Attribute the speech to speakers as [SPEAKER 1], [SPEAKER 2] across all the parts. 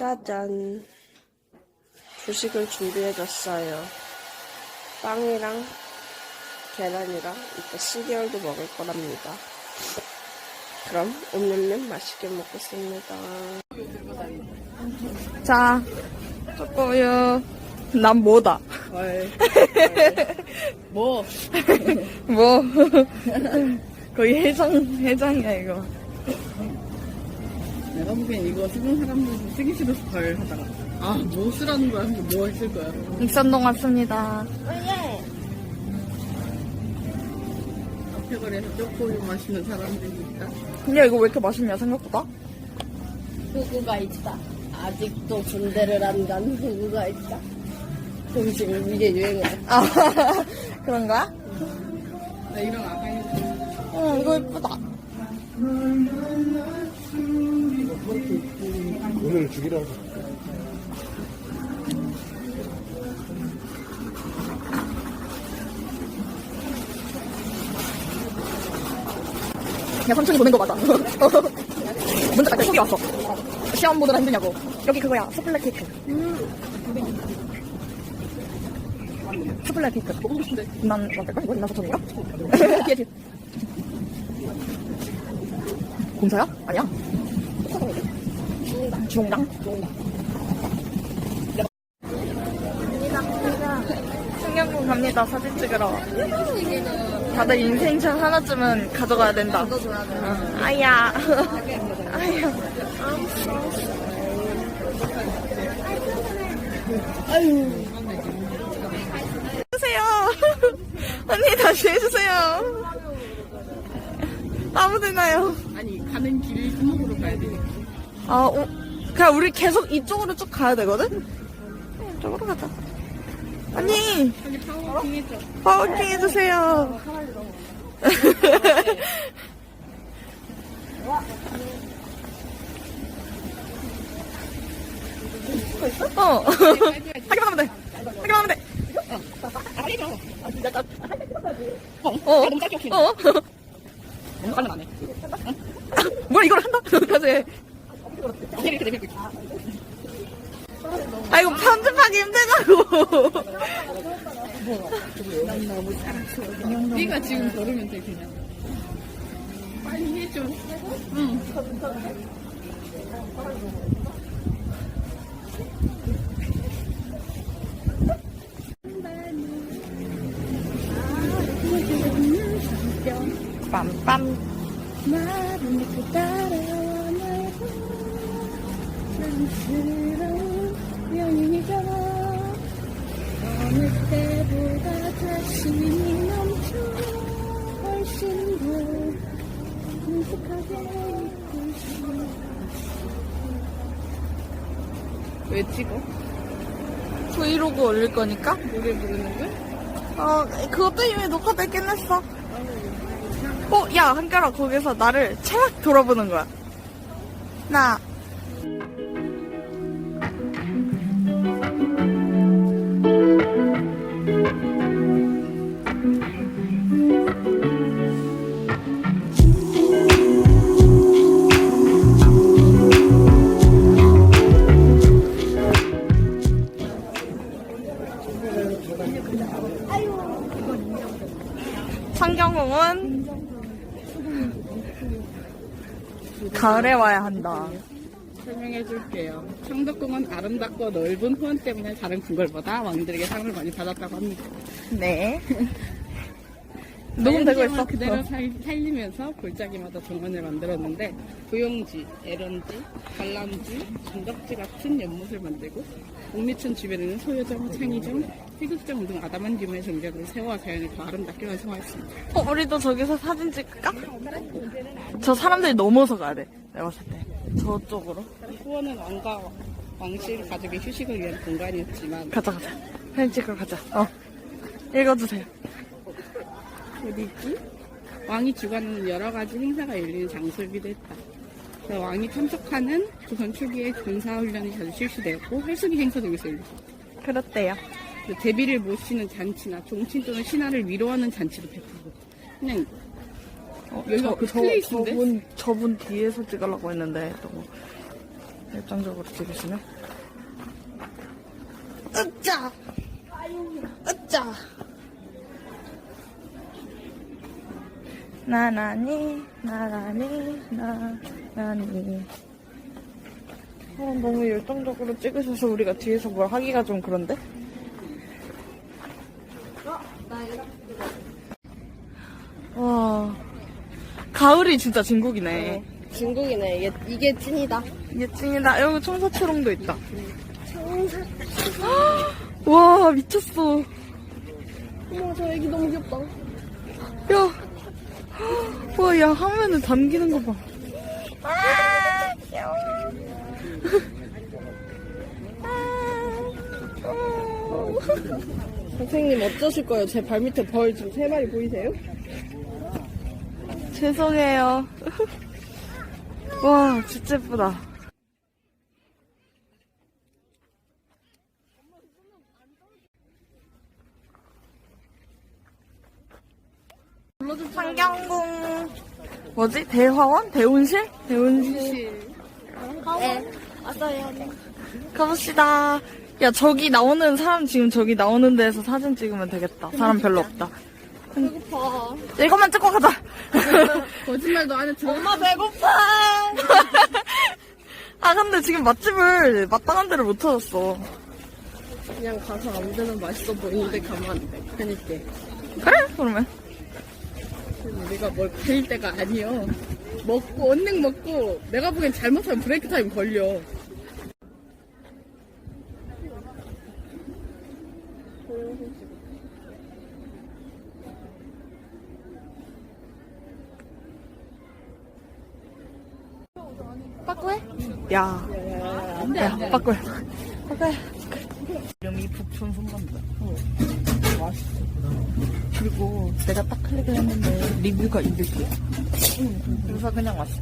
[SPEAKER 1] 짜잔. 주식을 준비해줬어요. 빵이랑 계란이랑 이따 시리얼도 먹을 거랍니다. 그럼 옴뇸뇸 맛있게 먹겠습니다.
[SPEAKER 2] 자, 초코우유. 난 뭐다?
[SPEAKER 3] 헐. 뭐?
[SPEAKER 2] 뭐. 거의 해장, 해장이야, 이거.
[SPEAKER 3] 내가 보기엔 이거 쓰는 사람들 쓰기 싫어서 덜 하다가. 아, 뭐 쓰라는 거야? 하면서 뭐 했을 거야?
[SPEAKER 2] 익선동 왔습니다.
[SPEAKER 3] 앞에 거리에서 쪼꼬우유 마시는 사람들이 있다.
[SPEAKER 2] 근데 이거 왜 이렇게 맛있냐, 생각보다?
[SPEAKER 1] 후구가 있다. 아직도 군대를 안간 후구가 있다. 음식 이게 유행이야.
[SPEAKER 2] 아, 그런 거야?
[SPEAKER 3] 나 이런 아가리
[SPEAKER 2] 어, 이거 예쁘다.
[SPEAKER 4] 오늘 죽이라고.
[SPEAKER 2] 그냥 삼촌이 보낸 거 맞아. 문자가 이렇게 속이 왔어. 시험 보느라 힘드냐고. 여기 그거야, 수플레 케이크. 수플레 케이크. 먹고 싶은데. 2만 원대가? 이거 2만 4천 원인가? 뒤에, 뒤에. 공사야? 아니야? 중당? 승경군 갑니다. 사진 찍으러. 다들 인생샷 하나쯤은 가져가야 된다. 응. 아야. 아야. 아유. 해주세요. 언니 다시 해주세요. 아무 데나요.
[SPEAKER 3] 아니, 가는 길을 수목으로 가야 되니까.
[SPEAKER 2] 아, 어, 그냥 우리 계속 이쪽으로 쭉 가야 되거든? 이쪽으로 가자. 언니.
[SPEAKER 3] 파워팅
[SPEAKER 2] 해주세요. 어. 하기만 하면 돼. 하기만 하면 돼. 어. 어. 어.
[SPEAKER 3] 빨리 안 해.
[SPEAKER 2] 뭐야, 이걸 한다? 다시 아, 이거 편집하기 힘들다고.
[SPEAKER 3] 네가 지금 걸으면 돼, 그냥. 빨리 해줘. 응.
[SPEAKER 2] 빰빰.
[SPEAKER 5] 나를 믿고 따라와 말고 촌스러운 연인이잖아 어느 때보다 자신이 넘쳐 훨씬 더 능숙하게 입고 싶어
[SPEAKER 3] 왜 찍어?
[SPEAKER 2] 브이로그 올릴 거니까?
[SPEAKER 3] 노래 부르는 거야?
[SPEAKER 2] 어, 그것도 이미 녹화됐긴 했어. 어, 야, 한결아, 거기서 나를 채막 돌아보는 거야. 나. 가을에 와야 한다.
[SPEAKER 3] 설명해 줄게요. 창덕궁은 아름답고 넓은 후원 때문에 다른 궁궐보다 왕들에게 상을 많이 받았다고 합니다.
[SPEAKER 2] 네. 녹음 되고 있어.
[SPEAKER 3] 그대로 살, 살리면서 골짜기마다 정원을 만들었는데 고용지, 에런지, 관람지, 정덕지 같은 연못을 만들고 옥리천 주변에는 소요정, 창의정, 희극정 등 아담한 규모의 정적을 세워 자연을 더 아름답게 완성하였습니다.
[SPEAKER 2] 어, 우리도 저기서 사진 찍을까? 저 사람들이 넘어서 가야 돼. 내가 봤을 때. 저쪽으로.
[SPEAKER 3] 후원은 왕과 왕실 가족의 휴식을 위한 공간이었지만
[SPEAKER 2] 가자, 가자. 사진 찍으러 가자. 어. 읽어주세요.
[SPEAKER 3] 어디 있지? 왕이 주관하는 여러 가지 행사가 열리는 장소이기도 했다. 그래서 왕이 참석하는 조선 초기에 군사훈련이 자주 실시되었고 활쏘기 행사도 여기서 열렸습니다.
[SPEAKER 2] 그렇대요.
[SPEAKER 3] 그 대비를 모시는 잔치나 종친 또는 신하를 위로하는 잔치도 베풀고 그냥 어, 여기가 그 플레이스인데?
[SPEAKER 2] 저분, 저분 뒤에서 찍으려고 했는데, 또. 열정적으로 찍으시네. 으짜! 으짜! 나나니, 나나니, 나나니. 어, 너무 열정적으로 찍으셔서 우리가 뒤에서 뭘 하기가 좀 그런데? 와, 가을이 진짜 진국이네.
[SPEAKER 1] 중국이네. 이게, 이게 찐이다.
[SPEAKER 2] 이게 찐이다. 여기 청사초롱도 있다. 와, 미쳤어.
[SPEAKER 1] 어머, 저 애기 너무 귀엽다.
[SPEAKER 2] 야. 와, 야, 화면에 담기는 거 봐. 아, 귀여워.
[SPEAKER 1] 선생님 어쩌실 거예요? 제 발 밑에 벌 지금 세 마리 보이세요?
[SPEAKER 2] 죄송해요. 와, 진짜 예쁘다. 상경궁 뭐지? 대화원? 대운실? 대운실
[SPEAKER 1] 네. 왔어요.
[SPEAKER 2] 가봅시다. 야 저기 나오는 사람 지금 저기 나오는 데에서 사진 찍으면 되겠다. 사람 별로 없다.
[SPEAKER 1] 배고파.
[SPEAKER 2] 이것만 찍고 가자.
[SPEAKER 3] 거짓말도 안 해. 들어.
[SPEAKER 1] 엄마 배고파!
[SPEAKER 2] 아 근데 지금 맛집을 마땅한 데를 못 찾았어.
[SPEAKER 1] 그냥 가서 아무 데나 맛있어 보이는데 가면 안 돼. 그니까.
[SPEAKER 2] 그래? 그러면.
[SPEAKER 3] 우리가 뭘 그릴 때가 아니여. 먹고, 언능 먹고, 내가 보기엔 잘못하면 브레이크 타임 걸려.
[SPEAKER 2] 야. 야, 빠꾸해. 빠꾸해. 이름이 북촌 손만두. 어. 맛있어. 그리고 내가 딱 클릭을 했는데 리뷰가 200개야. 그래서 그냥 왔어.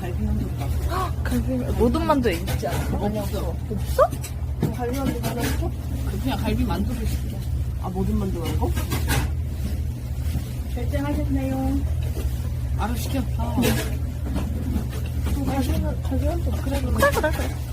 [SPEAKER 2] 갈비만두 맛. 갈비, 모든 만두에 있지 않아? 없어. 없어? 갈비만두 맛없어?
[SPEAKER 3] 그냥 갈비 만두를 시켜.
[SPEAKER 1] 아, 모든 만두 말고?
[SPEAKER 3] 결정하셨네요. 알아 시켜. 아.
[SPEAKER 2] 그래, 그래, 그래.